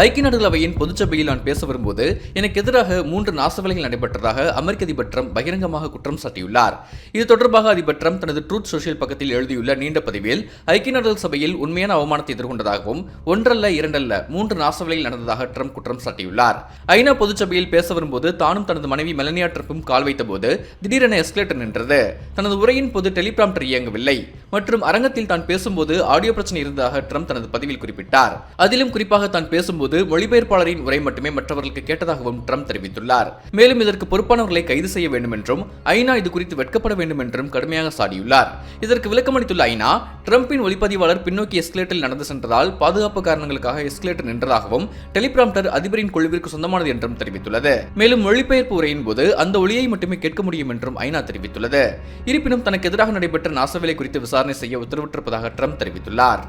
ஐக்கிய நாடுகள் அவையின் பொதுச்சபையில் நான் பேச வரும்போது எனக்கு எதிராக மூன்று நாசவேலைகள் நடைபெற்றதாக அமெரிக்க அதிபர் ட்ரம்ப் பகிரங்கமாக குற்றம் சாட்டியுள்ளார். இது தொடர்பாக அதிபர் ட்ரம்ப் தனது ட்ரூத் சோஷியல் பக்கத்தில் எழுதியுள்ள நீண்ட பதிவில் ஐக்கிய நாடுகள் சபையில் உண்மையான அவமானத்தை எதிர்கொண்டதாகவும் ஒன்றல்ல இரண்டல்ல மூன்று நாசவேலைகள் நடந்ததாக ட்ரம்ப் குற்றம் சாட்டியுள்ளார். ஐநா பொதுச்சபையில் பேச வரும்போது தானும் தனது மனைவி மெலனியா ட்ரம்பும் கால் வைத்தபோது திடீரென எஸ்கலேட்டர் நின்றது. தனது உரையின் போது டெலிபிராம்டர் இயங்கவில்லை. மற்றும் அரங்கத்தில் தான் பேசும்போது ஆடியோ பிரச்சனை இருந்ததாக ட்ரம்ப் தனது பதிவில் குறிப்பிட்டார். அதிலும் குறிப்பாக தான் பேசும்போது மொழிபெயர்ப்பாளரின் உரை மட்டுமே மற்றவர்களுக்கு கேட்டதாகவும் ட்ரம்ப் தெரிவித்துள்ளார். மேலும் இதற்கு பொறுப்பானவர்களை கைது செய்ய வேண்டும் என்றும் ஐநா இது குறித்து வெட்கப்பட வேண்டும் என்றும் கடுமையாக சாடியுள்ளார். இதற்கு விளக்கமளித்துள்ள ஐநா ட்ரம்பின் ஒளிப்பதிவாளர் பின்னோக்கி எஸ்கலேட்டரில் நடந்து சென்றதால் பாதுகாப்பு காரணங்களுக்காக எஸ்கலேட்டர் நின்றதாகவும் டெலிபிராம்டர் அதிபரின் குழுவிற்கு சொந்தமானது என்றும் தெரிவித்துள்ளது. மேலும் மொழிபெயர்ப்பு உரையின் போது அந்த ஒளியை மட்டுமே கேட்க முடியும் என்றும் ஐநா தெரிவித்துள்ளது. இருப்பினும் தனக்கு எதிராக நடைபெற்ற நாசவேலை குறித்து விசாரணை செய்ய உத்தரவிட்டிருப்பதாக ட்ரம்ப் தெரிவித்துள்ளார்.